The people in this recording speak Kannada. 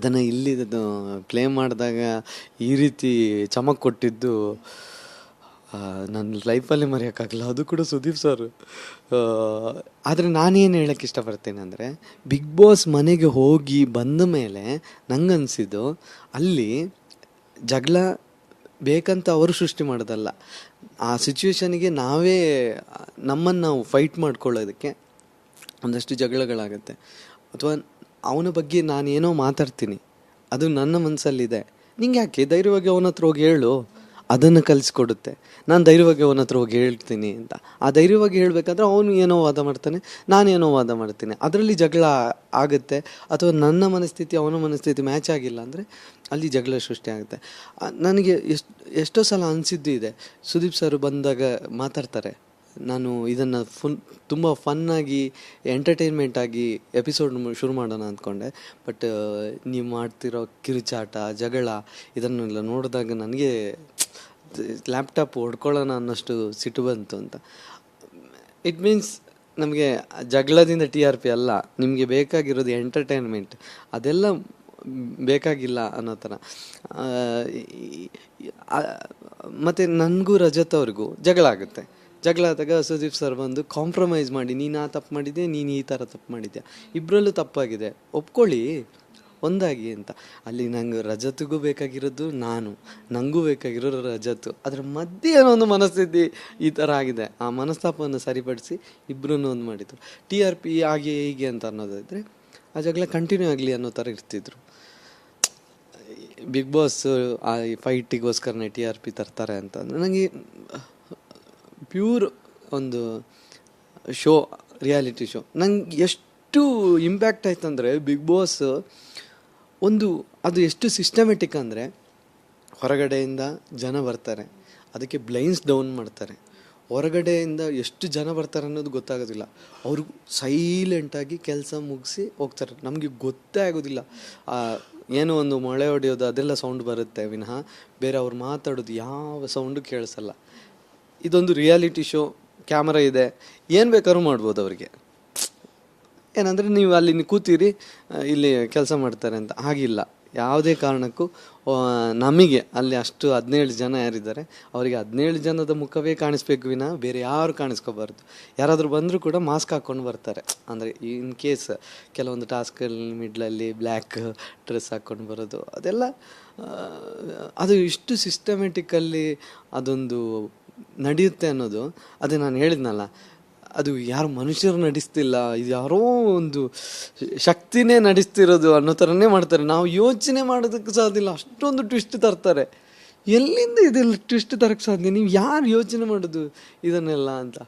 ಅದನ್ನು ಇಲ್ಲಿ ಪ್ಲೇ ಮಾಡಿದಾಗ ಈ ರೀತಿ ಚಮಕ್ ಕೊಟ್ಟಿದ್ದು ನನ್ನ ಲೈಫಲ್ಲಿ ಮರೆಯೋಕ್ಕಾಗಲ್ಲ ಅದು ಕೂಡ ಸುದೀಪ್ ಸರ್. ಆದರೆ ನಾನೇನು ಹೇಳೋಕ್ಕೆ ಇಷ್ಟಪಡ್ತೇನೆ ಅಂದರೆ ಬಿಗ್ ಬಾಸ್ ಮನೆಗೆ ಹೋಗಿ ಬಂದ ಮೇಲೆ ನನಗನ್ಸಿದ್ದು ಅಲ್ಲಿ ಜಗಳ ಬೇಕಂತ ಅವರು ಸೃಷ್ಟಿ ಮಾಡೋದಲ್ಲ. ಆ ಸಿಚುವೇಶನಿಗೆ ನಾವೇ, ನಮ್ಮನ್ನು ನಾವು ಫೈಟ್ ಮಾಡ್ಕೊಳ್ಳೋದಕ್ಕೆ ಒಂದಷ್ಟು ಜಗಳಗಳಾಗುತ್ತೆ. ಅಥವಾ ಅವನ ಬಗ್ಗೆ ನಾನೇನೋ ಮಾತಾಡ್ತೀನಿ. ಅದು ನನ್ನ ಮನಸ್ಸಲ್ಲಿದೆ ನಿಂಗೆ ಯಾಕೆ ಧೈರ್ಯವಾಗಿ ಅವನ ಹತ್ರ ಹೋಗಿ ಹೇಳು. ಅದನ್ನು ಕಲಿಸ್ಕೊಡುತ್ತೆ. ನಾನು ಧೈರ್ಯವಾಗಿ ಅವನ ಹತ್ರ ಹೋಗಿ ಹೇಳ್ತೀನಿ ಅಂತ. ಆ ಧೈರ್ಯವಾಗಿ ಹೇಳಬೇಕಾದ್ರೆ ಅವನು ಏನೋ ವಾದ ಮಾಡ್ತಾನೆ ನಾನೇನೋ ವಾದ ಮಾಡ್ತೀನಿ. ಅದರಲ್ಲಿ ಜಗಳ ಆಗುತ್ತೆ. ಅಥವಾ ನನ್ನ ಮನಸ್ಥಿತಿ, ಅವನ ಮನಸ್ಥಿತಿ ಮ್ಯಾಚ್ ಆಗಿಲ್ಲ ಅಂದರೆ ಅಲ್ಲಿ ಜಗಳ ಸೃಷ್ಟಿ ಆಗುತ್ತೆ. ನನಗೆ ಎಷ್ಟು, ಎಷ್ಟೋ ಸಲ ಅನಿಸಿದ್ದು ಇದೆ. ಸುದೀಪ್ ಸರ್ ಬಂದಾಗ ಮಾತಾಡ್ತಾರೆ. ನಾನು ಇದನ್ನು ಫುಲ್, ತುಂಬ ಫನ್ನಾಗಿ ಎಂಟರ್ಟೈನ್ಮೆಂಟ್ ಆಗಿ ಎಪಿಸೋಡ್ ಶುರು ಮಾಡೋಣ ಅಂದ್ಕೊಂಡೆ ಬಟ್ ನೀವು ಮಾಡ್ತಿರೋ ಕಿರುಚಾಟ, ಜಗಳ, ಇದನ್ನೆಲ್ಲ ನೋಡಿದಾಗ ನನಗೆ ಲ್ಯಾಪ್ಟಾಪ್ ಹೊಡ್ಕೊಳ್ಳೋಣ ಅನ್ನೋಷ್ಟು ಸಿಟ್ಟು ಬಂತು ಅಂತ. ಇಟ್ ಮೀನ್ಸ್ ನಮಗೆ ಜಗಳದಿಂದ ಟಿ ಆರ್ ಪಿ ಅಲ್ಲ, ನಿಮಗೆ ಬೇಕಾಗಿರೋದು ಎಂಟರ್ಟೈನ್ಮೆಂಟ್ ಅದೆಲ್ಲ ಬೇಕಾಗಿಲ್ಲ ಅನ್ನೋ ಥರ. ಮತ್ತೆ ನನಗೂ ರಜತ್ ಅವ್ರಿಗೂ ಜಗಳ ಆಗುತ್ತೆ. ಜಗಳ ಆದಾಗ ಸುದೀಪ್ ಸರ್ ಬಂದು ಕಾಂಪ್ರಮೈಸ್ ಮಾಡಿ, ನೀನು ಆ ತಪ್ಪು ಮಾಡಿದ್ದೆ ನೀನು ಈ ಥರ ತಪ್ಪು ಮಾಡಿದ್ಯಾ? ಇಬ್ಬರಲ್ಲೂ ತಪ್ಪಾಗಿದೆ. ಒಪ್ಕೊಳ್ಳಿ, ಒಂದಾಗಿ ಅಂತ. ಅಲ್ಲಿ ನಂಗೆ ರಜತ್ಗೂ ಬೇಕಾಗಿರೋದು ನಾನು. ನನಗೂ ಬೇಕಾಗಿರೋ ರಜತ್ತು. ಅದರ ಮಧ್ಯೆ ಒಂದು ಮನಸ್ಥಿತಿ ಈ ಥರ ಆಗಿದೆ. ಆ ಮನಸ್ತಾಪವನ್ನು ಸರಿಪಡಿಸಿ ಇಬ್ಬರೂ ಒಂದು ಮಾಡಿದ್ರು. ಟಿ ಆರ್ ಪಿ ಹಾಗೆ ಹೀಗೆ ಅಂತ ಅನ್ನೋದಾದರೆ, ಆ ಜಗಳ ಕಂಟಿನ್ಯೂ ಆಗಲಿ ಅನ್ನೋ ಥರ ಇರ್ತಿದ್ರು. ಬಿಗ್ ಬಾಸ್ ಆ ಫೈಟಿಗೋಸ್ಕರನೇ ಟಿ ಆರ್ ಪಿ ತರ್ತಾರೆ ಅಂತ ನನಗೆ ಪ್ಯೂರ್ ಒಂದು ಶೋ, ರಿಯಾಲಿಟಿ ಶೋ. ನಂಗೆ ಎಷ್ಟು ಇಂಪ್ಯಾಕ್ಟ್ ಆಯ್ತು ಅಂದರೆ ಬಿಗ್ ಬಾಸ್ ಒಂದು, ಅದು ಎಷ್ಟು ಸಿಸ್ಟಮೆಟಿಕ್ ಅಂದರೆ, ಹೊರಗಡೆಯಿಂದ ಜನ ಬರ್ತಾರೆ. ಅದಕ್ಕೆ ಬ್ಲೈನ್ಸ್ ಡೌನ್ ಮಾಡ್ತಾರೆ. ಹೊರಗಡೆಯಿಂದ ಎಷ್ಟು ಜನ ಬರ್ತಾರೆ ಅನ್ನೋದು ಗೊತ್ತಾಗೋದಿಲ್ಲ. ಅವರು ಸೈಲೆಂಟಾಗಿ ಕೆಲಸ ಮುಗಿಸಿ ಹೋಗ್ತಾರೆ. ನಮಗೆ ಗೊತ್ತೇ ಆಗೋದಿಲ್ಲ. ಏನೋ ಒಂದು ಮೊಳೆ ಹೊಡೆಯೋದು ಅದೆಲ್ಲ ಸೌಂಡ್ ಬರುತ್ತೆ ವಿನಃ. ಬೇರೆ ಅವ್ರು ಮಾತಾಡೋದು ಯಾವ ಸೌಂಡು ಕೇಳಿಸಲ್ಲ. ಇದೊಂದು ರಿಯಾಲಿಟಿ ಶೋ ಕ್ಯಾಮರಾ ಇದೆ. ಏನು ಬೇಕಾದ್ರೂ ಮಾಡ್ಬೋದು ಅವರಿಗೆ. ಏನಂದರೆ ನೀವು ಅಲ್ಲಿ ಕೂತೀರಿ ಇಲ್ಲಿ ಕೆಲಸ ಮಾಡ್ತಾರೆ ಅಂತ. ಹಾಗಿಲ್ಲ. ಯಾವುದೇ ಕಾರಣಕ್ಕೂ ನಮಗೆ ಅಲ್ಲಿ ಅಷ್ಟು ಹದಿನೇಳು ಜನ ಯಾರಿದ್ದಾರೆ, ಅವರಿಗೆ ಹದಿನೇಳು ಜನದ ಮುಖವೇ ಕಾಣಿಸ್ಬೇಕು ವಿನ ಬೇರೆ ಯಾರು ಕಾಣಿಸ್ಕೋಬಾರ್ದು. ಯಾರಾದರೂ ಬಂದರೂ ಕೂಡ ಮಾಸ್ಕ್ ಹಾಕ್ಕೊಂಡು ಬರ್ತಾರೆ. ಅಂದರೆ ಇನ್ ಕೇಸ್ ಕೆಲವೊಂದು ಟಾಸ್ಕಲ್ಲಿ ಮಿಡ್ಲಲ್ಲಿ ಬ್ಲ್ಯಾಕ್ ಡ್ರೆಸ್ ಹಾಕ್ಕೊಂಡು ಬರೋದು, ಅದೆಲ್ಲ ಅದು ಇಷ್ಟು ಸಿಸ್ಟಮೆಟಿಕಲ್ಲಿ ಅದೊಂದು ನಡೆಯುತ್ತೆ ಅನ್ನೋದು, ಅದೇ ನಾನು ಹೇಳಿದ್ನಲ್ಲ, ಅದು ಯಾರು ಮನುಷ್ಯರು ನಡೆಸ್ತಿಲ್ಲ, ಇದು ಯಾರೋ ಒಂದು ಶಕ್ತಿನೇ ನಡೆಸ್ತಿರೋದು ಅನ್ನೋ ಥರನೇ ಮಾಡ್ತಾರೆ. ನಾವು ಯೋಚನೆ ಮಾಡೋದಕ್ಕೆ ಸಾಧ್ಯ ಇಲ್ಲ, ಅಷ್ಟೊಂದು ಟ್ವಿಸ್ಟ್ ತರ್ತಾರೆ. ಎಲ್ಲಿಂದ ಇದೆಲ್ಲ ಟ್ವಿಸ್ಟ್ ತರಕ್ಕೆ ಸಾಧ್ಯ? ನೀವು ಯಾರು ಯೋಚನೆ ಮಾಡೋದು ಇದನ್ನೆಲ್ಲ ಅಂತ?